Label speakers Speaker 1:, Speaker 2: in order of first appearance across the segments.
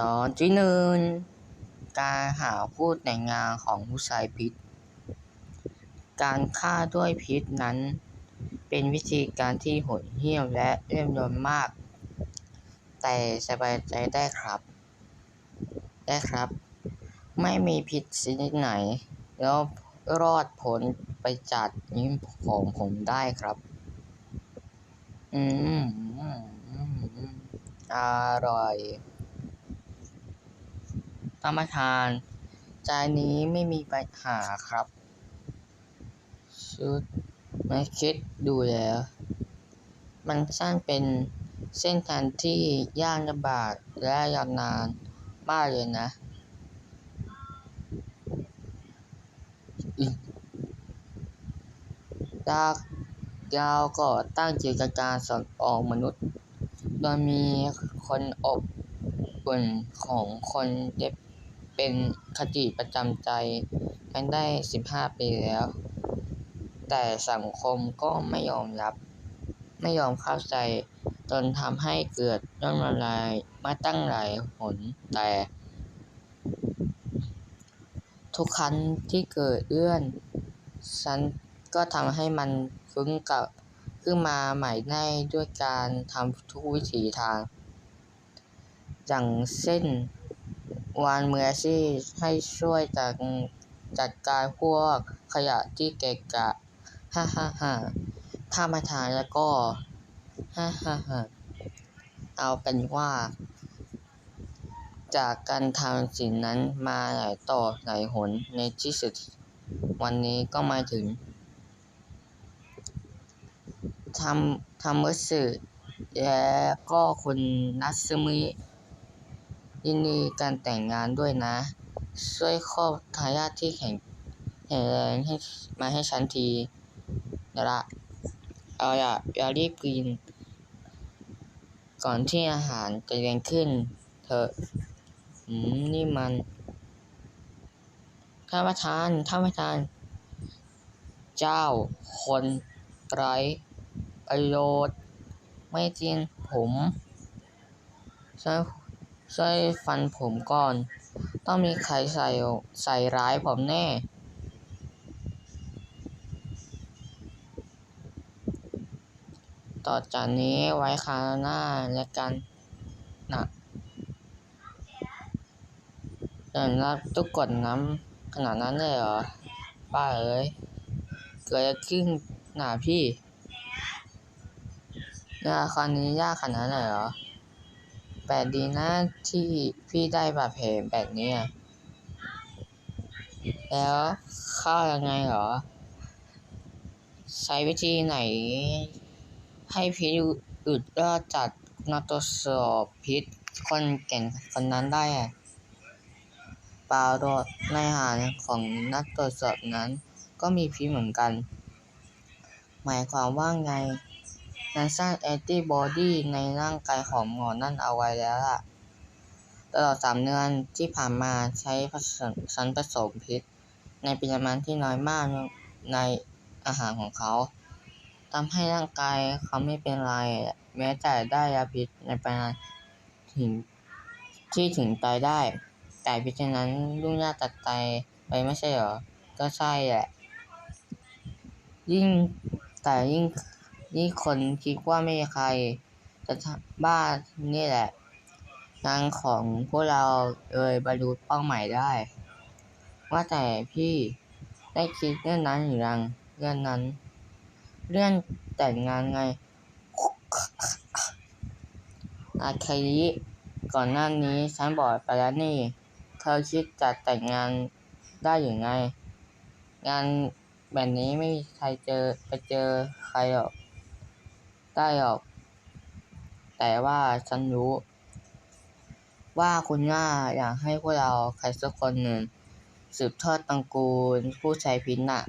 Speaker 1: ตอนที่หนึ่งการหาคู่แต่งงานของผู้ชายพิษ การฆ่าด้วยพิษนั้น เป็นวิธีการที่โหดเหี้ยมและเล่มยนมาก แต่สบายใจได้ครับ ได้ครับ ไม่มีพิษชนิดไหน แล้วรอดพ้นไปจากนิ้วของผมได้ครับ อืมอร่อย ท่านประธาน จานนี้ไม่มีปัญหาครับ ชุดไม่คิดดูแล้ว มันช่างเป็นเส้นทางที่ยากลำบากและยาวนานมากเลยนะ ดาวดาวก็ตั้งจิตการส่งออกมนุษย์ โดยมีคนอบอุ่นของคนเย็บ เป็นคติประจำใจกันได้สิบห้าปีแล้ว แต่สังคมก็ไม่ยอมรับ ไม่ยอมเข้าใจ จนทำให้เกิดเรื่องรายมาตั้งหลายหนแต่ ทุกครั้งที่เกิดเรื่องฉันก็ทำให้มันฟื้นกลับขึ้นมาใหม่ได้ด้วยการทำทุกวิถีทาง อย่างเช่น วานมืออาชีพให้ช่วยจัดจัดการพวกขยะที่เกะกะฮ่าฮ่าฮ่าถ้ามาทานแล้วก็ฮ่าฮ่าฮ่าเอาเป็นว่า จากการทำสิ่งนั้นมาหลายต่อหลายหนในที่สุด วันนี้ก็มาถึงทำทำมือสื่อและก็คุณนัทซึมิ ยินดีการแต่งงานด้วยนะ ช่วยครอบทายาทที่แข็งแข็งแรงให้มาให้ฉันทีนะละเอาอย่าอย่ารีบกิน ก่อนที่อาหารจะเย็นขึ้น เถอะอืมนี่มันท่านประธานท่านประธาน เจ้า คนไร้ประโยชน์ ไม่จริงผมช่วย ช่วยฟันผมก่อน ต้องมีใครใส่ใส่ร้ายผมแน่ ต่อจากนี้ไว้คราวหน้าแล้วกันนะอย่างรับตุกกดน้ำขนาดนั้นเลยเหรอ ป้าเอ้ย เกิดอะไรขึ้นหนาพี่ยาคราวนี้ยากขนาดนั้นเลยเหรอ แปลกดีนะที่พี่ได้บาดแผลแบบนี้อะแล้วเข้ายังไงเหรอ ใช้วิธีไหน ให้พิษอึดรอดจากนักตรวจสอบพิษคนเก่งคนนั้นได้อะปลาโดดในอาหารของนักตรวจสอบนั้น ก็มีพิษเหมือนกัน หมายความว่าไง นั้นสร้างแอนติบอดีในร่างกายของหมอนั่นเอาไว้แล้วล่ะ ตลอดสามเดือนที่ผ่านมาใช้ผสมสารผสมพิษ ในปริมาณที่น้อยมากในอาหารของเขาทำให้ร่างกายเขาไม่เป็นไร แม้แต่ได้ยาพิษในปริมาณถึงที่ถึงตายได้ แต่พิษนั้นยุ่งยากตัดไตไปไม่ใช่เหรอ ก็ใช่แหละ ยิ่งแต่ยิ่ง ยิ่คนคิดว่าไม่มีใคร จะบ้านี่แหละ งานของพวกเราเลยบรรลุเป้าหมายได้ ว่าแต่พี่ได้คิดเรื่องนั้นหรือยังเรื่องนั้น เรื่องแต่งงานไง อาคาริก่อนหน้านี้ฉันบอกไปแล้วนี่ เธอคิดจะแต่งงานได้หรือไง งานแบบนี้ไม่มีใครเจอไปเจอใครหรอก ได้หรอก แต่ว่าฉันรู้ ว่าคุณย่าอยากให้พวกเราใครสักคนหนึ่ง สืบทอดตระกูลผู้ใช้พิษน่ะ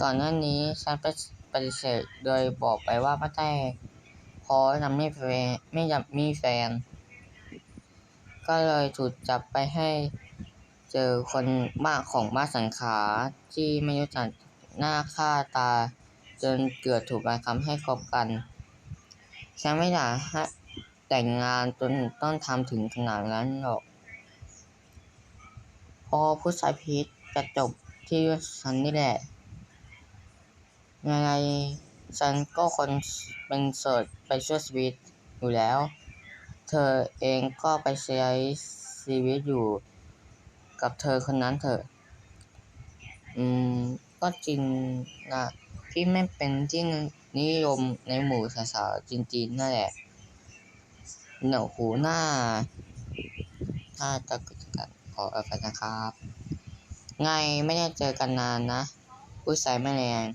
Speaker 1: ก่อนหน้านี้ฉันไปปฏิเสธโดยบอกไปว่าไม่ได้เพราะยังไม่แฟนไม่ยากมีแฟน ก็เลยถูกจับไปให้เจอคนมากของบ้านสังขาที่ไม่รู้จักหน้าค่าตา จนเกิดถูกบังคับให้คบกันฉันไม่อยากให้แต่งงานจนต้องทำถึงขนาดนั้นหรอก พอผู้ชายพีชจะจบที่ฉันนี่แหละ ยังไงฉันก็คนเป็นโสดไปช่วยชีวิตอยู่แล้ว เธอเองก็ไปใช้ชีวิตอยู่กับเธอคนนั้นเถอะ อืม ก็จริงนะ พี่ไม่เป็นที่นิยมในหมู่สาวๆจีนๆนั่นแหละหนวหูหน้าน่าจะกิจกันขออภัยนะครับ ไงไม่ได้เจอกันนานนะผู้ชายไม่แรง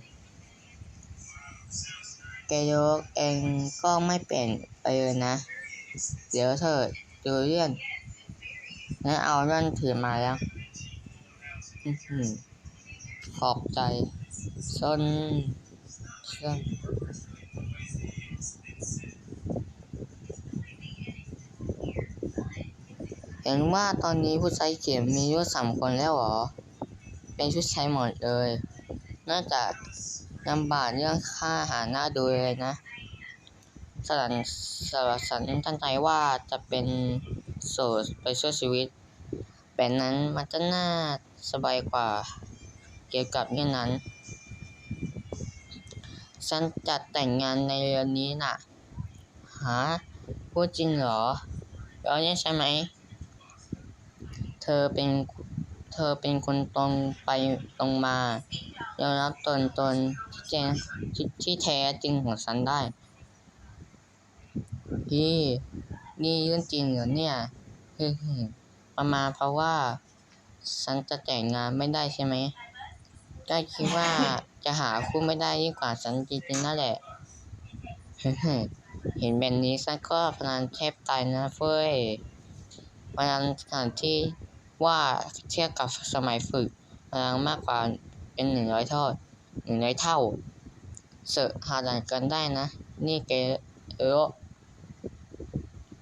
Speaker 1: แกยกเองก็ไม่เปลี่ยนไปเลยนะ เดี๋ยวเธอดูเรื่องงั้นเอาเรื่องถือมาแล้วขอบใจ ส้นส้นเห็นว่าตอนนี้ผู้ชายเขียนมียู่สามคนแล้วหรอ เป็นชุดใชายหมดเลย น่าจะลำบากเรื่องค่าอาหารหน้าดูเลยนะสลันสลัสันตั้งใจว่าจะเป็นโสดไปช่วยชีวิต แบบนั้นมันจะน่าสบายกว่าเกี่ยวกับเรื่องนั้น ฉันจะแต่งงานในเดือนนี้น่ะฮะพูดจริงเหรอแล้วเนี่ยใช่ไหม เธอเป็น เธอเป็นคนตรงไปตรงมายอมรับตนตนที่แจงที่ที่แท้จริงของฉันได้ พี่นี่เรื่องจริงเหรอเนี่ยฮึ่มๆประมาณเพราะว่า ฉันจะแต่งงานไม่ได้ใช่ไหมก็คิดว่า จะหาคู่ไม่ได้ยิ่งกว่าสันจริงๆนั่นแหละ เห็นแบบนี้ฉันก็พลันแทบตายนะเฟ้ยพลังขนานที่ว่าเทียบกับสมัยฝึกพลังมากกว่าเป็นหนึ่งร้อยเท่าหนึ่งร้อยเท่า เสอะหาดันกันได้นะ นี่เก้อ